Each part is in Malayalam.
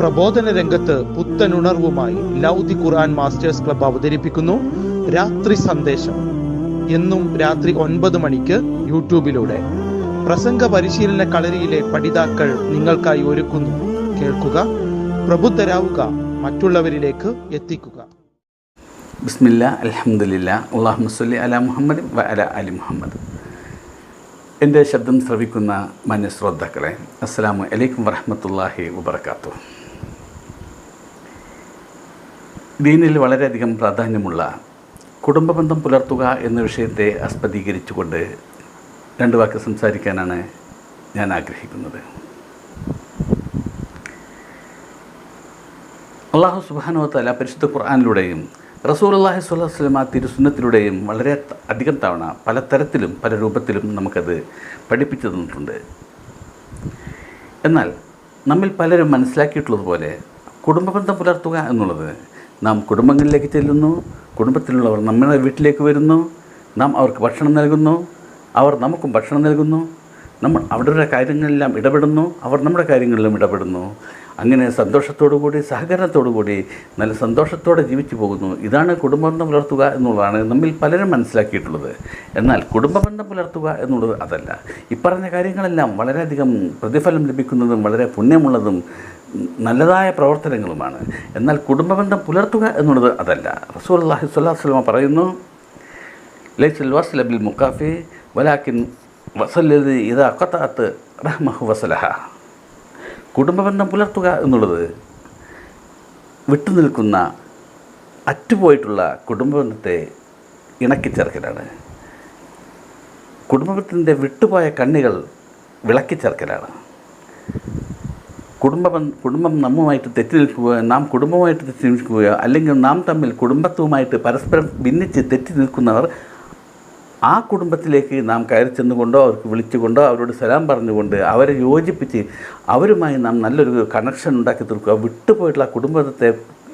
പ്രബോധന രംഗത്ത് പുത്തനുണർവുമായി ലൗദി ഖുർആൻ മാസ്റ്റേഴ്സ് ക്ലബ് അവതരിപ്പിക്കുന്നു. രാത്രി സന്ദേശം. എന്നും രാത്രി ഒൻപത് മണിക്ക് യൂട്യൂബിലൂടെ. പ്രസംഗ പരിശീലന കളരിയിലെ പഠിതാക്കൾ നിങ്ങൾക്കായി ഒരുക്കുന്നു. കേൾക്കുക പ്രബുദ്ധരാവുക മറ്റുള്ളവരിലേക്ക് എത്തിക്കുക. ബിസ്മില്ല അലഹമുല്ല അള്ളാഹു അല മുഹമ്മദ് വ അല അലി മുഹമ്മദ്. എന്റെ ശബ്ദം ശ്രവിക്കുന്ന മാന്യ അസ്സാം വലൈക്കും വറഹമത്തല്ലാഹി വബർക്കാത്തു ദീനിൽ വളരെയധികം പ്രാധാന്യമുള്ള കുടുംബബന്ധം പുലർത്തുക എന്ന വിഷയത്തെ ആസ്പദീകരിച്ചുകൊണ്ട് രണ്ട് വാക്ക് സംസാരിക്കാനാണ് ഞാൻ ആഗ്രഹിക്കുന്നത്. അള്ളാഹു സുബാനോ തല പരിശുദ്ധ ഖുർആാനിലൂടെയും റസൂൽ അള്ളാഹി സ്വല്ലാ വസ്ലമ തിരുസുന്നത്തിലൂടെയും വളരെ അധികം തവണ പല തരത്തിലും പല രൂപത്തിലും നമുക്കത് പഠിപ്പിച്ചു തന്നിട്ടുണ്ട്. എന്നാൽ നമ്മിൽ പലരും മനസ്സിലാക്കിയിട്ടുള്ളതുപോലെ കുടുംബബന്ധം പുലർത്തുക എന്നുള്ളത് നാം കുടുംബങ്ങളിലേക്ക് ചെല്ലുന്നു. കുടുംബത്തിലുള്ളവർ നമ്മളെ വീട്ടിലേക്ക് വരുന്നു. നാം അവർക്ക് ഭക്ഷണം നൽകുന്നു. അവർ നമുക്കും ഭക്ഷണം നൽകുന്നു. നമ്മൾ അവരുടെ കാര്യങ്ങളിലെല്ലാം ഇടപെടുന്നു. അവർ നമ്മുടെ കാര്യങ്ങളിലും ഇടപെടുന്നു. അങ്ങനെ സന്തോഷത്തോടു കൂടി സഹകരണത്തോടു കൂടി നല്ല സന്തോഷത്തോടെ ജീവിച്ചു പോകുന്നു. ഇതാണ് കുടുംബബന്ധം പുലർത്തുക എന്നുള്ളതാണ് നമ്മിൽ പലരും മനസ്സിലാക്കിയിട്ടുള്ളത്. എന്നാൽ കുടുംബബന്ധം പുലർത്തുക എന്നുള്ളത് അതല്ല. ഇപ്പറഞ്ഞ കാര്യങ്ങളെല്ലാം വളരെയധികം പ്രതിഫലം ലഭിക്കുന്നതും വളരെ പുണ്യമുള്ളതും നല്ലതായ പ്രവർത്തനങ്ങളുമാണ്. എന്നാൽ കുടുംബബന്ധം പുലർത്തുക എന്നുള്ളത് അതല്ല. റസൂൽ അള്ളാഹി സ്വല്ലാ പറയുന്നു ലൈസൽ വസ്ല ബിൽ മുക്കാഫി വലാക്കിൻ വസല്ലത് ഇതാ കൊത്താത്ത് റഹ്മഹു വസലഹ. കുടുംബബന്ധം പുലർത്തുക എന്നുള്ളത് വിട്ടുനിൽക്കുന്ന അറ്റുപോയിട്ടുള്ള കുടുംബബന്ധത്തെ ഇണക്കിച്ചേർക്കലാണ്. കുടുംബത്തിന്റെ വിട്ടുപോയ കണ്ണികൾ വിളക്കിച്ചേർക്കലാണ്. കുടുംബം കുടുംബം നമ്മുമായിട്ട് തെറ്റി നിൽക്കുകയോ നാം കുടുംബമായിട്ട് തെറ്റി നിൽക്കുകയോ അല്ലെങ്കിൽ നാം തമ്മിൽ കുടുംബത്വമായിട്ട് പരസ്പരം ഭിന്നിച്ച് തെറ്റി നിൽക്കുന്നവർ ആ കുടുംബത്തിലേക്ക് നാം കയറി ചെന്നുകൊണ്ടോ അവർക്ക് വിളിച്ചുകൊണ്ടോ അവരോട് സലാം പറഞ്ഞുകൊണ്ട് അവരെ യോജിപ്പിച്ച് അവരുമായി നാം നല്ലൊരു കണക്ഷൻ ഉണ്ടാക്കി തീർക്കുക വിട്ടുപോയിട്ടുള്ള ആ കുടുംബത്തെ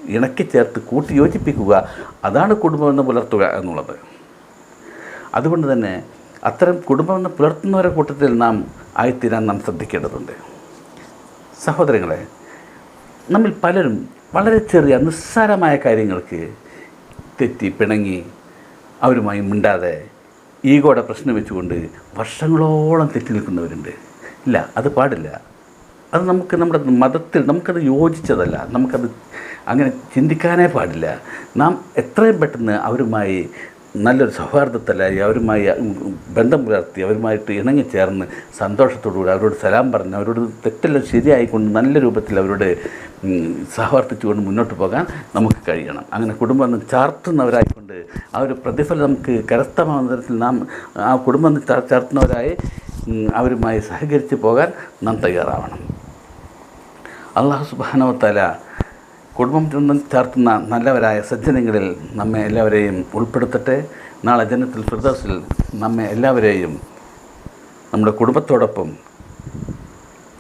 ഇണക്കി ചേർത്ത് കൂട്ടി യോജിപ്പിക്കുക അതാണ് കുടുംബമെന്ന് പുലർത്തുക എന്നുള്ളത്. അതുകൊണ്ട് തന്നെ അത്തരം കുടുംബമെന്ന് പുലർത്തുന്നവരെ കൂട്ടത്തിൽ നാം ആയിത്തീരാൻ നാം ശ്രദ്ധിക്കേണ്ടതുണ്ട്. സഹോദരങ്ങളെ നമ്മിൽ പലരും വളരെ ചെറിയ നിസ്സാരമായ കാര്യങ്ങൾക്ക് തെറ്റി പിണങ്ങി അവരുമായി മിണ്ടാതെ ഈഗോടെ പ്രശ്നം വെച്ചുകൊണ്ട് വർഷങ്ങളോളം തെറ്റി നിൽക്കുന്നവരുണ്ട്. ഇല്ല അത് പാടില്ല. അത് നമുക്ക് നമ്മുടെ മതത്തിൽ നമുക്കത് യോജിച്ചതല്ല. നമുക്കത് അങ്ങനെ ചിന്തിക്കാനേ പാടില്ല. നാം എത്രയും പെട്ടെന്ന് അവരുമായി നല്ലൊരു സൗഹാർദ്ദത്തിലായി അവരുമായി ബന്ധം പുലർത്തി അവരുമായിട്ട് ഇണങ്ങിച്ചേർന്ന് സന്തോഷത്തോടുകൂടി അവരോട് സലാം പറഞ്ഞ് അവരോട് തെറ്റെല്ലാം ശരിയായിക്കൊണ്ട് നല്ല രൂപത്തിൽ അവരോട് സഹവർത്തിച്ചുകൊണ്ട് മുന്നോട്ട് പോകാൻ നമുക്ക് കഴിയണം. അങ്ങനെ കുടുംബം ചാർത്തുന്നവരായിക്കൊണ്ട് ആ ഒരു പ്രതിഫലം നമുക്ക് കരസ്ഥമാകുന്ന തരത്തിൽ നാം ആ കുടുംബം ചാർത്തുന്നവരായി അവരുമായി സഹകരിച്ച് പോകാൻ നാം തയ്യാറാവണം. അള്ളാഹു സുബാനവത്തല കുടുംബം ചെന്ന് ചേർത്തുന്ന നല്ലവരായ സജ്ജനങ്ങളിൽ നമ്മെ എല്ലാവരെയും ഉൾപ്പെടുത്തട്ടെ. നാളെ ജനത്തിൽ ഫിർദോസിൽ നമ്മെ എല്ലാവരെയും നമ്മുടെ കുടുംബത്തോടൊപ്പം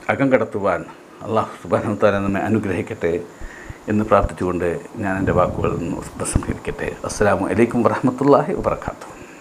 അകം കടത്തുവാൻ അള്ളാഹു സുബാനവത്താല നമ്മെ അനുഗ്രഹിക്കട്ടെ എന്ന് പ്രാർത്ഥിച്ചുകൊണ്ട് ഞാൻ എന്റെ വാക്കുകൾ പ്രസംഹരിക്കട്ടെ അസ്സാം വലൈക്കും വറഹമത്തല്ലാഹി വാത്തു